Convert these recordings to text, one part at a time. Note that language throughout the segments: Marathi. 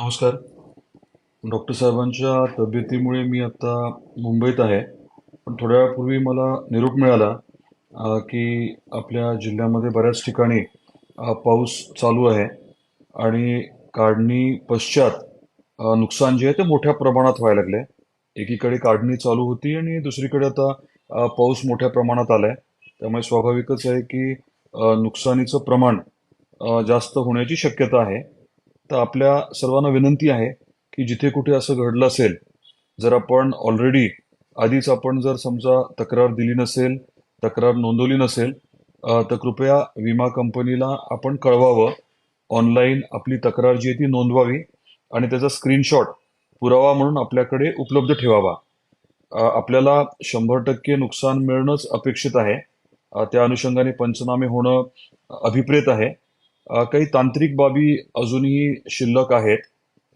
नमस्कार. डॉक्टर साहेबांच्या तब्येतीमुळे मी आता मुंबईत आहे. पण थोड्या वेळापूर्वी मला निरोप मिळाला की आपल्या जिल्ह्यामध्ये बऱ्याच ठिकाणी पाऊस चालू आहे. आणि काढणी पश्चात नुकसान जे आहे ते मोठ्या प्रमाणात व्हायला लागले एकीकडे काढणी चालू होती आणि दुसरीकडे आता पाऊस मोठ्या प्रमाणात आला आहे त्यामुळे स्वाभाविकच आहे की नुकसानीचं प्रमाण जास्त होण्याची शक्यता आहे. तर आपल्या सर्वांना विनंती आहे की जिथे कुठे असं घडलं असेल जर आपण ऑलरेडी आधीच आपण जर समजा तक्रार दिली नसेल तक्रार नोंदवली नसेल तर कृपया विमा कंपनीला आपण कळवावं. ऑनलाईन आपली तक्रार जी आहे ती नोंदवावी आणि त्याचा स्क्रीनशॉट पुरावा म्हणून आपल्याकडे उपलब्ध ठेवावा. आपल्याला शंभर टक्के नुकसान मिळणंच अपेक्षित आहे. त्या अनुषंगाने पंचनामे होणं अभिप्रेत आहे. काही तांत्रिक बाबी अजूनही शिल्लक आहेत.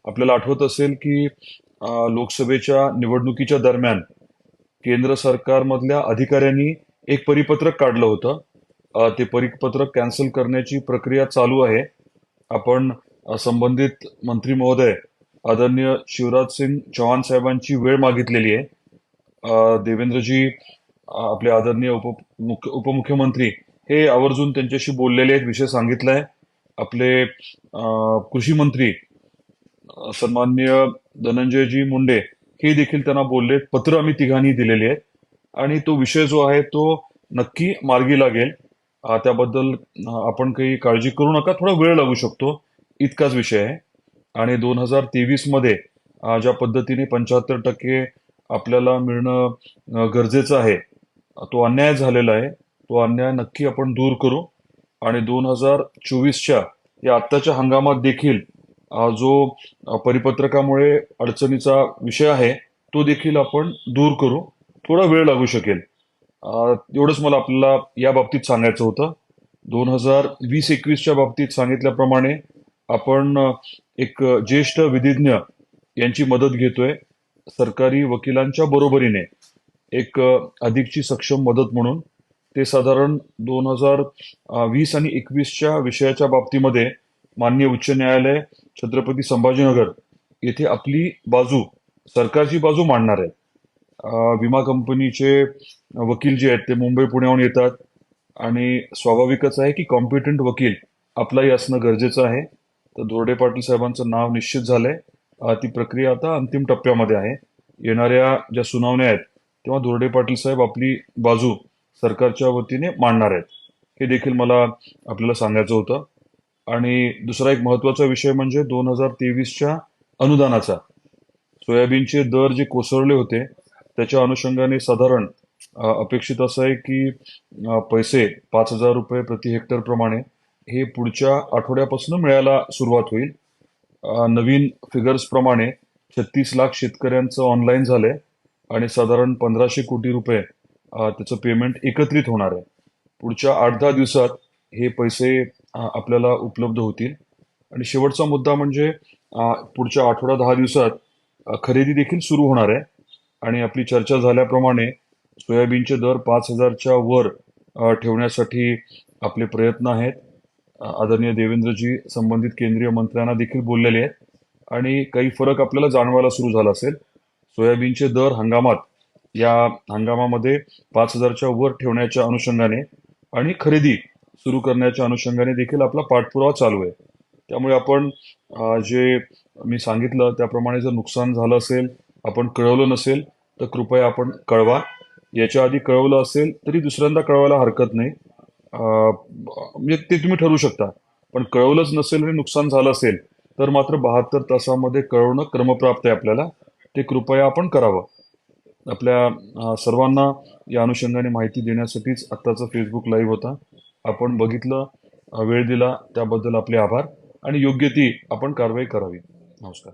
आपल्याला आठवत असेल की लोकसभेच्या निवडणुकीच्या दरम्यान केंद्र सरकारमधल्या अधिकाऱ्यांनी एक परिपत्रक काढलं होतं. ते परिपत्रक कॅन्सल करण्याची प्रक्रिया चालू आहे. आपण संबंधित मंत्री महोदय आदरणीय शिवराज सिंग चौहान साहेबांची वेळ मागितलेली आहे. देवेंद्रजी आपले आदरणीय उप उपमुख्यमंत्री हे आवर्जून त्यांच्याशी बोललेले आहेत विषय सांगितलाय. आपले कृषी मंत्री सन्मान्य धनंजयजी मुंडे हे देखील त्यांना बोलले. पत्र आम्ही तिघांनी दिलेले आहेत. आणि तो विषय जो आहे तो नक्की मार्गी लागेल. त्याबद्दल आपण काही काळजी करू नका. थोडा वेळ लागू शकतो. इतकाच विषय आहे. आणि दोन हजार तेवीसमध्ये ज्या पद्धतीने पंच्याहत्तर टक्के आपल्याला मिळणं गरजेचं आहे तो अन्याय झालेला आहे. तो अन्याय नक्की आपण दूर करू. आणि दोन हजार चोवीसच्या या आत्ताच्या हंगामात देखील जो परिपत्रकामुळे अडचणीचा विषय आहे तो देखील आपण दूर करू. थोडा वेळ लागू शकेल. एवढंच मला आपल्याला या बाबतीत सांगायचं होतं. दोन हजार वीस एकवीसच्या बाबतीत सांगितल्याप्रमाणे आपण एक ज्येष्ठ विधिज्ञ यांची मदत घेतोय. सरकारी वकिलांच्या बरोबरीने एक अधिकची सक्षम मदत म्हणून. ते साधारण दोन हजार वीस आणि एकवीसच्या विषयाच्या बाबतीमध्ये माननीय उच्च न्यायालय छत्रपती संभाजीनगर येथे आपली बाजू सरकारची बाजू मांडणार आहे. विमा कंपनीचे वकील जे आहेत ते मुंबई पुण्याहून येतात आणि स्वाभाविकच आहे की कॉम्पिटंट वकील आपलाही असणं गरजेचं आहे. तर दोरडे पाटील साहेबांचं नाव निश्चित झालंय. ती प्रक्रिया आता अंतिम टप्प्यामध्ये आहे. येणाऱ्या ज्या सुनावण्या आहेत तेव्हा दोरडे पाटील साहेब आपली बाजू सरकारच्या वतीने मांडणार आहेत. हे देखील मला आपल्याला सांगायचं होतं. आणि दुसरा एक महत्त्वाचा विषय म्हणजे दोन हजार तेवीसच्या अनुदानाचा. सोयाबीनचे दर जे कोसळले होते त्याच्या अनुषंगाने साधारण अपेक्षित असं आहे की पैसे पाच हजार रुपये प्रति हेक्टर प्रमाणे हे पुढच्या आठवड्यापासून मिळायला सुरुवात होईल. नवीन फिगर्स प्रमाणे छत्तीस लाख शेतकऱ्यांचं ऑनलाईन झालंय आणि साधारण पंधराशे कोटी रुपये त्याचं पेमेंट एकत्रित होणार आहे. पुढच्या आठ दहा दिवसात हे पैसे आपल्याला उपलब्ध होतील. आणि शेवटचा मुद्दा म्हणजे पुढच्या आठवडा दहा दिवसात खरेदी देखील सुरू होणार आहे. आणि आपली चर्चा झाल्याप्रमाणे सोयाबीनचे दर पाच हजारच्या वर ठेवण्यासाठी आपले प्रयत्न आहेत. आदरणीय देवेंद्रजी संबंधित केंद्रीय मंत्र्यांना देखील बोललेले आहेत. आणि काही फरक आपल्याला जाणवायला सुरू झाला असेल. सोयाबीनचे दर हंगामात या हंगामामध्ये पाच हजारच्या वर ठेवण्याच्या अनुषंगाने आणि खरेदी सुरू करण्याच्या अनुषंगाने देखील आपला पाठपुरावा चालू आहे. त्यामुळे आपण जे मी सांगितलं त्याप्रमाणे जर नुकसान झालं असेल आपण कळवलं नसेल तर कृपया आपण कळवा. याच्या आधी कळवलं असेल तरी दुसऱ्यांदा कळवायला हरकत नाही. म्हणजे ते तुम्ही ठरवू शकता. पण कळवलंच नसेल आणि नुकसान झालं असेल तर मात्र बहात्तर तासामध्ये कळवणं क्रमप्राप्त आहे आपल्याला. ते कृपया आपण करावं. आपल्या सर्वांना या अनुषंगाने माहिती देण्यासाठीच आत्ताचा फेसबुक लाईव्ह होता. आपण बघितलं वेळ दिला त्याबद्दल आपले आभार आणि योग्य ती आपण कारवाई करावी. नमस्कार.